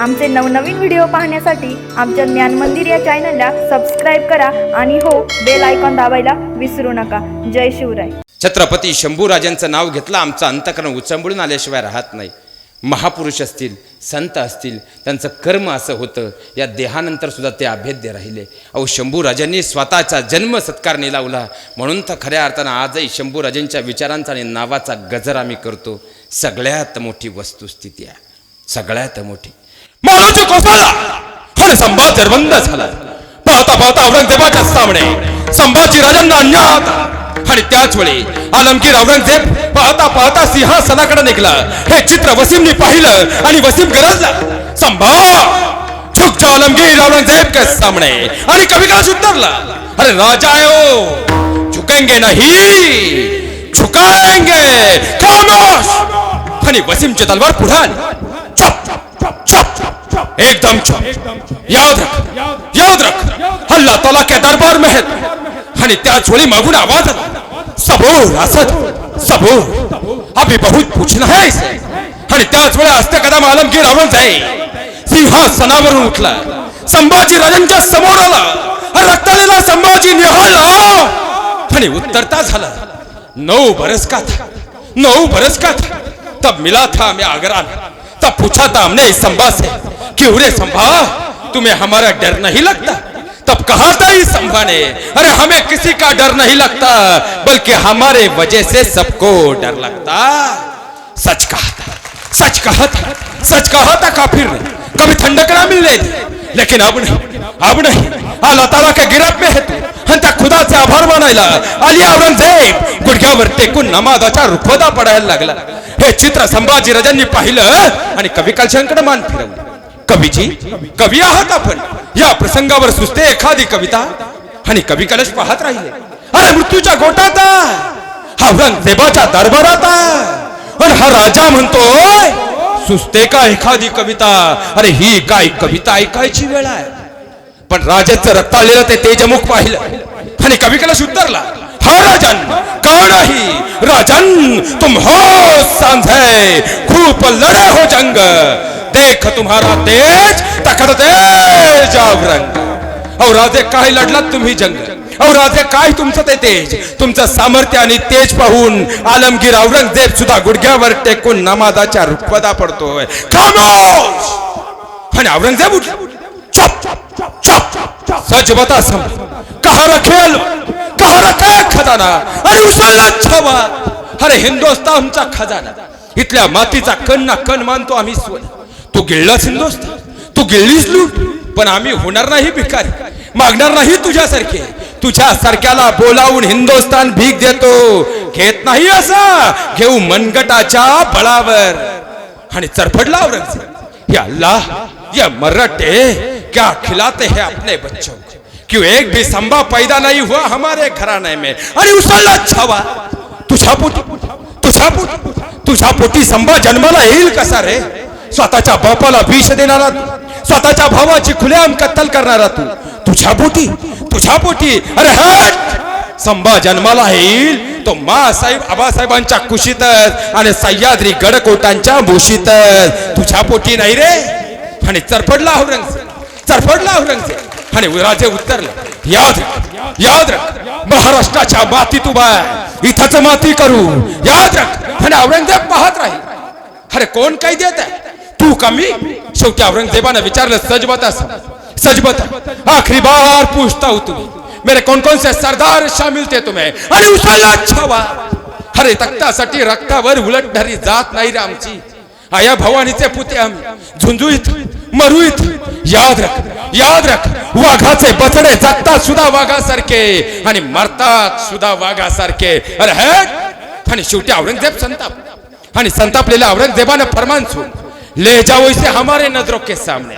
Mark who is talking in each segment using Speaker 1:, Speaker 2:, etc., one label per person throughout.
Speaker 1: आमचे नवनवीन व्हिडिओ पाहण्यासाठी आमच्या ज्ञान मंदिर या चॅनलला सबस्क्राईब करा आणि हो बेल आयकॉन दाबायला विसरू नका. जय शिवराय.
Speaker 2: छत्रपती शंभूराजांचं नाव घेतलं आमचं अंतकरण उचंबळून आल्याशिवाय राहत नाही. महापुरुष असतील संत असतील त्यांचं कर्म असं होतं या देहानंतर सुद्धा ते अभेद्य राहिले. अहो शंभूराजांनी स्वतःचा जन्म सत्कारने लावला. म्हणून तर खऱ्या अर्थानं आजही शंभूराजांच्या विचारांचा आणि नावाचा गजर आम्ही करतो. सगळ्यात मोठी वस्तुस्थिती आहे. सगळ्यात मोठी. महाराज कोसळला पण संभा जरबंद झाला. पाहता पाहता औरंगजेबाच्या सामने संभाजी राजांना अन्याय होता आणि त्याच वेळी आलमगीर औरंगजेब पाहता पाहता सिंहासनाकडे निघला. हे चित्र वसीमने पाहिलं आणि वसीम गरजला. संभा! झुक जा आलमगीर औरंगजेब के सामने. आणि कविकाश उतरला अरे राजा आहे ओ झुकेंगे नाही. झुकाएंगे खामोश आणि वसीमची तलवार पुढे आली एकदम चुप। याद रख। याद रख। अल्लाह ताला के दरबार में है। आणि त्याच वेळी मागून आवाज। सबूर असद सबूर। अभी बहुत पूछना है इसे। आणि त्याच वेळी हस्त कदम आलमगीर औरंगजेब सिंहासनावरून उठला। संभाजी राजांच्या समोर आला। रक्तालेला संभाजी निहाळला। आणि उत्तरता झाला। नौ बरस का था? नौ बरस का था? तब मिला था हमें आगरा। में तब पूछा था हमने इस संभा से। क्यों रे संभा? तुम्हें हमारा डर नहीं लगता? तब कहा था इस संभा ने अरे हमें किसी का डर नहीं लगता बल्कि हमारे वजह से सबको डर लगता। सच कहा था सच कहा था सच कहा था काफिर ने। कभी ठंडक ना मिलने दी। लेकिन अब नहीं अब नहीं। अल्लाह ताला के गिरफ्त में है तू। आणि त्या आभार मानायला अली औरंगजेब गुडघ्यावर टेकून नमाजाचा रुखवदा पडायला लागला। हे चित्र संभाजी राजांनी पाहिलं आणि कवी कालशांकडे मान फिरवलं कवीची कवी आहात आपण. या प्रसंगावर सुचते एखादी कविता आणि कवी कलश पाहत राहिले. अरे मृत्यूच्या गोटात हा औरंगजेबाच्या दरबारात आणि हा राजा म्हणतोय सुचते का एखादी कविता? अरे ही काय कविता ऐकायची वेळ आहे. पण राजाचं रक्त आलेलं ते तेजमुख पाहिलं. आणि कवी कलश उतरला. हा राजन का नाही? राजन तुम हो सांझ खूप लढे हो जंग. देख तुम्हारा तेज तखत तेज औरंग अहो राजे काय लढलात तुम्ही जंग? अहो राजे काय तुमचं ते तेज? तुमचं सामर्थ्य आणि तेज पाहून आलमगीर औरंगजेब सुद्धा गुडघ्यावर टेकून नमाजाच्या रुपदा पडतोय. खामोश! आणि औरंगजेब उठला चुप चुप सच बता सम। कहा रखे लो कहा रखा खजाना? अरे उसळला छवा। अरे हिंदुस्तानचा खजाना। इथल्या मातीचा कण ना कण मानतो आम्ही सोन। तू गिळलास हिंदुस्तान तू गिळलीस लूट? पण आम्ही होणार नाही भिकारी. मागणार नाही तुझ्यासारखे. तुझ्या सारख्याला बोलावून हिंदुस्तान भीक देतो. घेत नाही असा. घेऊ मनगटाच्या बळावर. आणि चरफडला औरंगजेब. या अल्लाह या मराठे क्या खिलाते हैं अपने बच्चों को? क्यों एक भी संभा पैदा नहीं हुआ हमारे घराने में? अरे उसला छावा तुझ्या पोटी तुझ्या पोटी तुझ्या पोटी संभा जन्माला येईल कसा रे? स्वतःच्या बापाला विष देणारा तू स्वतःच्या भावाची खुलेआम कत्तल करणारा तू. तुझ्या पोटी तुझ्या पोटी. अरे हट! संभा जन्माला येईल तो मा साहेब आबासाहेबांच्या कुशीतच आणि सह्याद्री गडकोटांच्या भूशीतच तुझ्या पोटी नाही रे. आणि चरफडला हो औरंगजेब चरफडला हो औरंगजेब आणि राजे उतरलं. याद रख याद रख. महाराष्ट्राच्या मातीत उभा इथंच माती करू. याद रख. आणि औरंगजेब पाहत राहील. अरे कोण काही देत आहे? तू कमी शेवटी औरंगजेबानं विचारलं सच बता सच आखरी बार पूछता हूं हो तुम्ही. मेरे कौन कौन से सरदार शामिल थे तुम्हें? अरे उसाला छावा. अरे तख्तासाठी रक्तावर उलटणारी जात नाही रे आमची आया भवानीचे पुते आम्ही. झुंजुईत मरुईत याद रख याद रख. वाघाचे बचडे जगतात सुद्धा वाघासारखे आणि मरतात सुद्धा वाघासारखे. अरे हट. आणि शेवटी औरंगजेब संताप. आणि संतापलेल्या औरंगजेबानं फरमान सुन ले जाओ इसे हमारे नजरों के सामने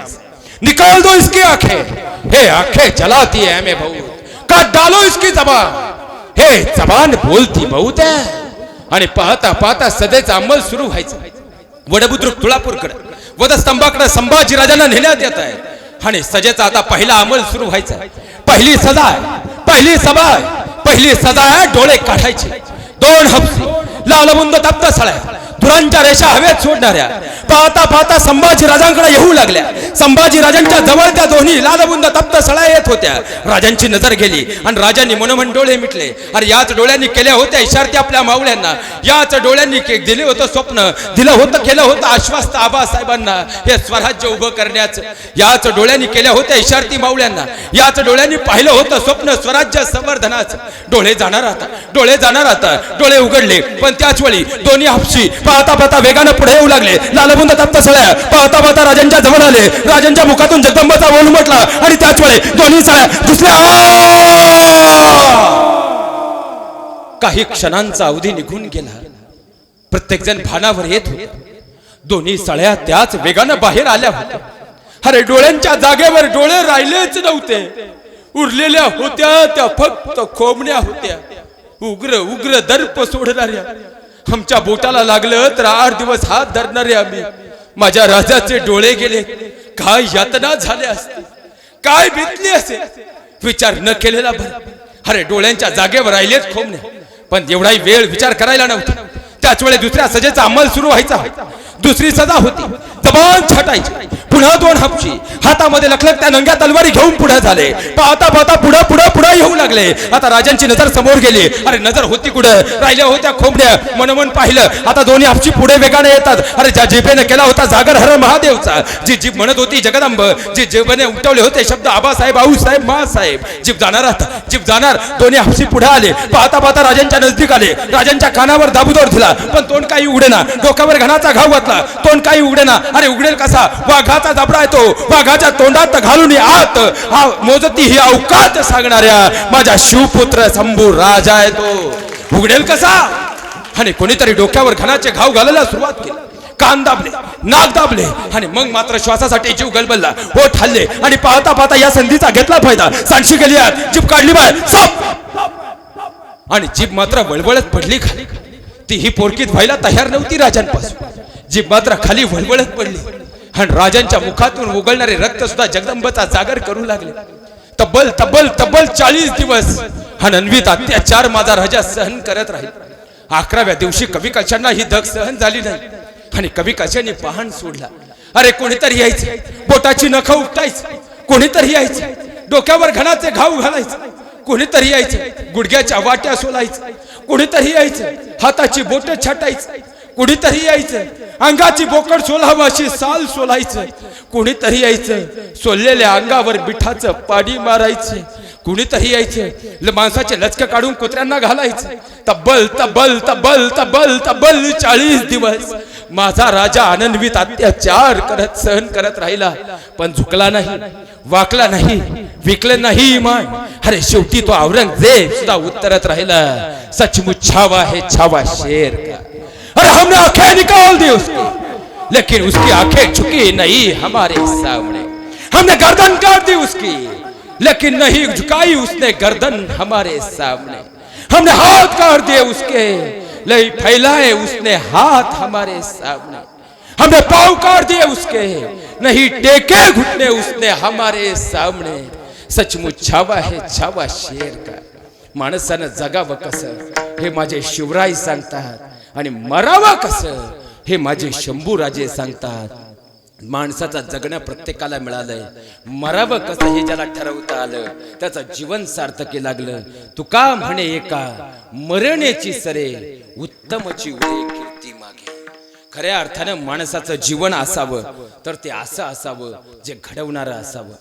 Speaker 2: निकाल दो इसकी आंखें। हे आंखें चलाती है हमें बहुत। काट डालो इसकी जबान। हे जबान बोलती बहुत है। आणि पाहता पाहता सदेचा अंमल सुरू व्हायचा वडबुद्रुक तुळापूरकडे वधस्तंभाकडे संभाजी राजांना नेण्यात येत आहे आणि सजेचा आता पहिला अंमल सुरू व्हायचा पहिली सजा आहे पहिली सभा आहे पहिली सजा आहे डोळे काढायचे दोन हप्सी लालबुंद तप्त सळ्या धुरांच्या रेषा हवेत सोडणाऱ्या पाहता पाहता संभाजी राजांकडे येऊ लागल्या. संभाजी राजांच्या जवळ त्या दोन्ही लालबुंद तप्त सळा येत होत्या. राजांची नजर गेली आणि राजांनी मनोमन डोळे मिटले. अरे याच डोळ्यांनी केल्या होत्या इशारती आपल्या मावळ्यांना. याच डोळ्यांनी दिले होतं स्वप्न. दिलं होतं केलं होतं आश्वास्त आबासाहेबांना. हे स्वराज्य उभं करण्याचं. याच डोळ्यांनी केल्या होत्या इशारती मावळ्यांना. याच डोळ्यांनी पाहिलं होतं स्वप्न स्वराज्य संवर्धनाचं. डोळे जाणार आता. डोळे जाणार आता. डोळे उघडले. पण त्याच वेळी दोन्ही हापशी पाहता पाहता वेगानं पुढे येऊ लागले. लालबुंद तप्त सळ्या पाहता पाहता राजांच्या जवळ आले. राजांच्या मुखातून जगदंबाचा बोल म्हटला आणि त्याच वेळे दोन्ही सळ्या दुसऱ्या काही क्षणांचा अवधी निघून गेला. प्रत्येक जण भानावर येत होता. दोन्ही सळ्या त्याच वेगानं बाहेर आल्या होत्या. अरे डोळ्यांच्या जागेवर डोळे राहिलेच नव्हते. उरलेल्या होत्या त्या फक्त खोबण्या होत्या. उग्र उग्र दर्प सोडणाऱ्या. आमच्या बोटाला लागलं तर आठ दिवस हात धरणारे आम्ही. माझ्या राजाचे डोळे गेले. काय यातना झाल्या असते? काय भेटली असे? विचार न केलेला बरं अरे डोळ्यांच्या जागेवर राहिलेच खोमने पण एवढाही वेळ विचार करायला नव्हता. त्याच वेळी दुसऱ्या सजेचा अंमल सुरू व्हायचा. दुसरी सजा होती. जबान छाटायची. पुन्हा दोन हापशी. हातामध्ये लखलख त्या नंग्या तलवारी घेऊन पुढे झाले. पाहता पाहता पुढे पुढे पुढे येऊ लागले. आता राजांची नजर समोर गेली. अरे नजर होती कुठं? राहिल्या होत्या खोबड्या मनमन पाहिलं. आता दोन्ही हापशी पुढे वेगाने येतात. अरे ज्या जिभेने केला होता जागर हर महादेवचा. जी जीभ म्हणत होती जगदंब जी जिभेने उमटवले होते शब्द आबासाहेब आऊसाहेब मासाहेब. जीभ जाणार आता. जीभ जाणार. दोन्ही हापशी पुढे आले. पाहता पाहता राजांच्या नजदीक आले. राजांच्या कानावर दाबुदोर दिला. पण तोंड काही उडेना. डोक्यावर घणाचा घाव घातला तोंड काही उघडेना अरे उघडेल कसा? वाघाचा जबडा येतो. वाघाच्या तोंडात घालून आत. हा मोजती ही अवकात सांगणाऱ्या माझ्या शिवपुत्र शंभू राजा येतो. उघडेल कसा? आणि कोणीतरी डोक्यावर घनाचे घाव घालायला सुरुवात केली. कान दाबले नाक दाबले आणि मग मात्र श्वासासाठी जीव गलबलला. ओठ हल्ले आणि पाहता पाहता या संधीचा घेतला फायदा. सांडशी गेली आत. जीभ काढली बाहेर. सप! आणि जीभ मात्र वळवळत पडली खाली. ती ही पोरकीत व्हायला तयार नव्हती राजांपासून. जी मात्र खाली वळवळत पडली. आणि राजांच्या मुखातून उगळणारे रक्त सुद्धा जगदंबचा जागर करू लागले. तब्बल तब्बल तब्बल चाळीस दिवस हा अन्वित अत्याचार माझा राजा सहन करत राहील. अकराव्या दिवशी कवी कशांना ही धग सहन झाली नाही. आणि कवी कशाने पहाण सोडला. अरे कोणीतरी यायचं. बोटाची नख उपटायचं. कोणीतरी यायचं. डोक्यावर घणाचे घाव घालायचं. कोणीतरी यायचं. गुडघ्याच्या वाट्या सोलायचं. कोणीतरी यायचं. हाताची बोट छाटायचं. कुणीतरी यायचं. अंगाची बोकड सोलावं अशी साल सोलायचं. कुणीतरी यायचं. सोललेल्या अंगावर बिठाचं पाणी मारायचं. कुणीतरी यायचं. माणसाचे लचक काढून कुत्र्यांना घालायचं. तब्बल तब्बल तब्बल तब्बल तब्बल चाळीस दिवस. माझा राजा आनंदवीत अत्याचार करत सहन करत राहिला. पण झुकला नाही वाकला नाही विकलं नाही माय. अरे शेवटी तो औरंगजेब सुद्धा उत्तरत राहिला. सचमुच छावा हे छावा शेर का. और हमने आंखें निकाल दी उसकी। लेकिन उसकी आंखें झुकी नहीं हमारे सामने। हमने गर्दन काट दी उसकी लेकिन नहीं झुकाई उसने गर्दन हमारे सामने। हमने हाथ काट दिए उसके नहीं फैलाए उसने हाथ हमारे सामने। हमने पाव काट दिए उसके नहीं टेके घुटने उसने हमारे सामने। सचमुच छावा है छावा शेर का। माणसानं जगावं कसं हे माझे शिवराय सांगतात आणि मरावा कसं? हे माझे शंभू राजे सांगतात. माणसाचा जगणं प्रत्येकाला मिळालंय. मरावं कसं हे ज्याला ठरवता आलं त्याचं जीवन सार्थकी लागलं. तुका म्हणे एका मरण्याची सरे उत्तमची उरे कीर्ती मागे. खऱ्या अर्थानं माणसाचं जीवन असावं तर ते असं असावं जे घडवणारं असावं.